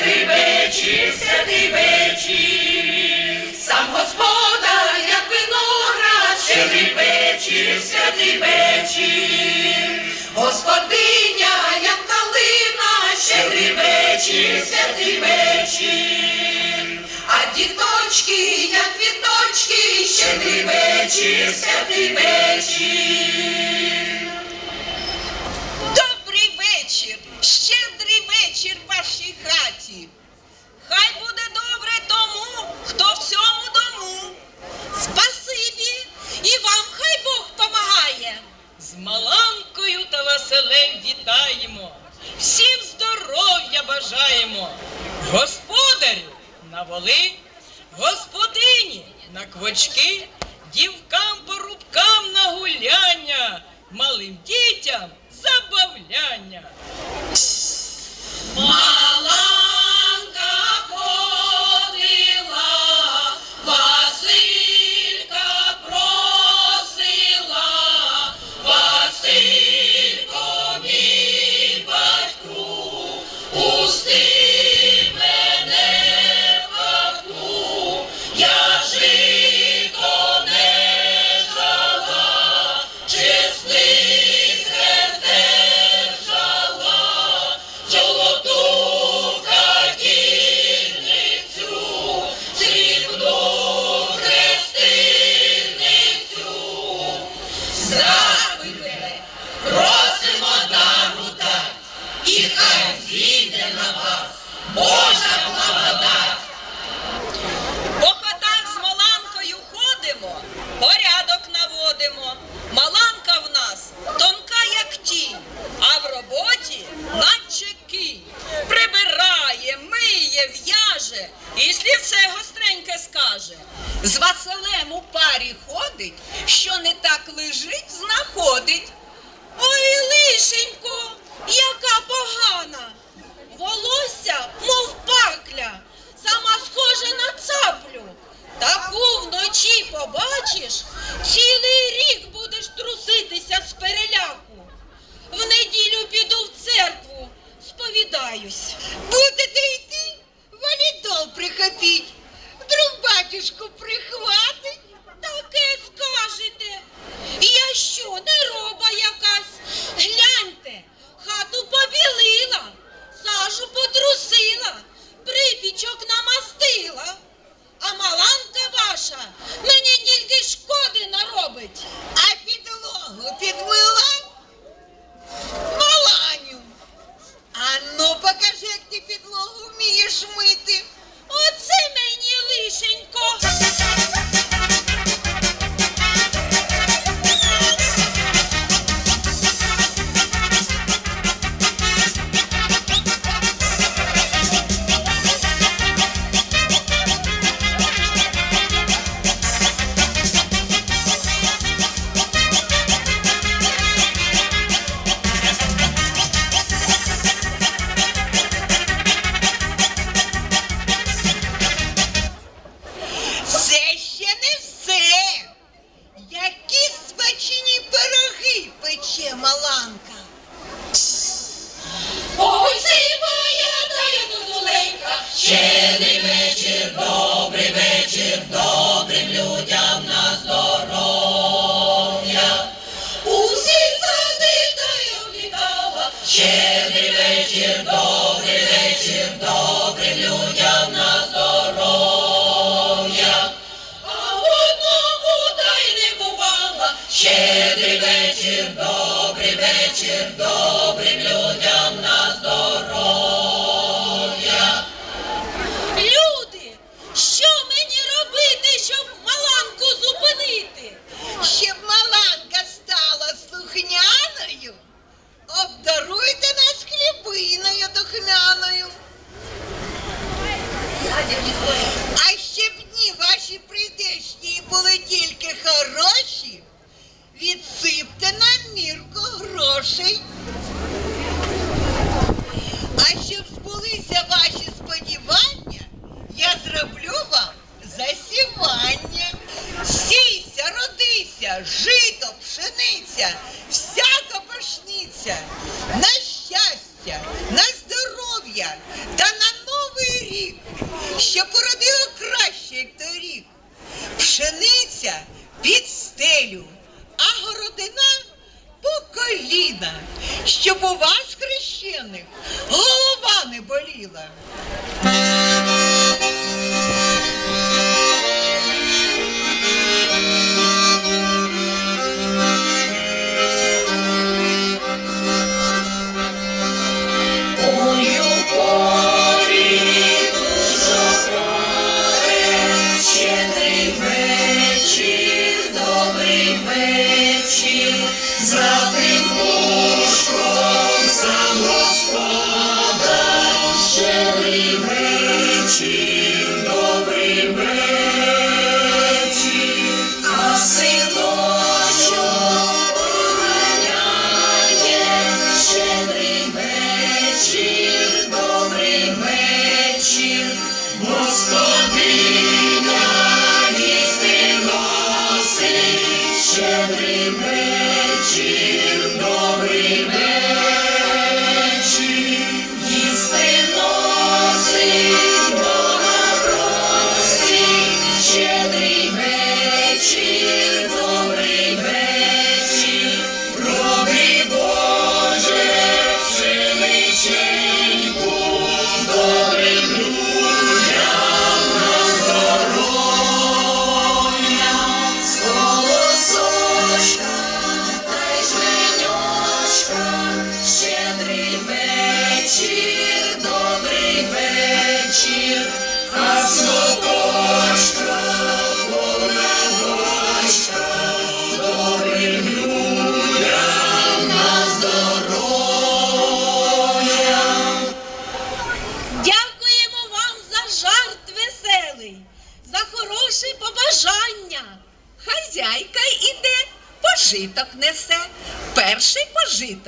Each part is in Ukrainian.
Святий вечір, святий вечір, сам Господа, як виноград, щедрий вечір, святий вечір, Господиня, як калина, щедрий вечір, святий вечір, а діточки, як квіточки, щедрий вечір, святий вечір. Добрий вечір, щедрий вечір вашій хаті. На дівкам порубкам на гуляння, малим дітям забавляння. Маланка і хай зійде на вас Божа благодать. По хатах з Маланкою ходимо, порядок наводимо. Маланка в нас тонка, як тінь, а в роботі наче кінь. Прибирає, миє, в'яже і слівце гостреньке скаже. З Василем у парі ходить, що не так лежить, знаходить. Побачиш, цілий рік будеш труситися з переляку. В неділю піду в церкву, сповідаюсь. Будете йти, валідол прихопіть, вдруг батюшку прихватить. Таке скажете. Я що, не роба якась? Гляньте, хату побілила, сажу потрусила, припічок намастила. А маланка ваша мені тільки шкоди наробить. А підлогу підмила щедрий вечір, добрий вечір, добрим жито, пшениця, всяка пашниця, на щастя, на здоров'я та на новий рік, що породило краще, як торік. Пшениця під стелю, а городина по коліна, щоб у вас хрещених голова не боліла. Господиня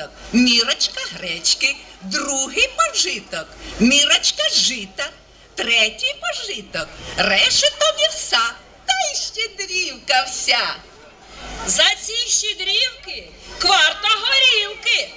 пожиток мірочка гречки, другий пожиток мірочка жита, третій пожиток решето вівса та й щедрівка вся. За ці щедрівки кварта горілки.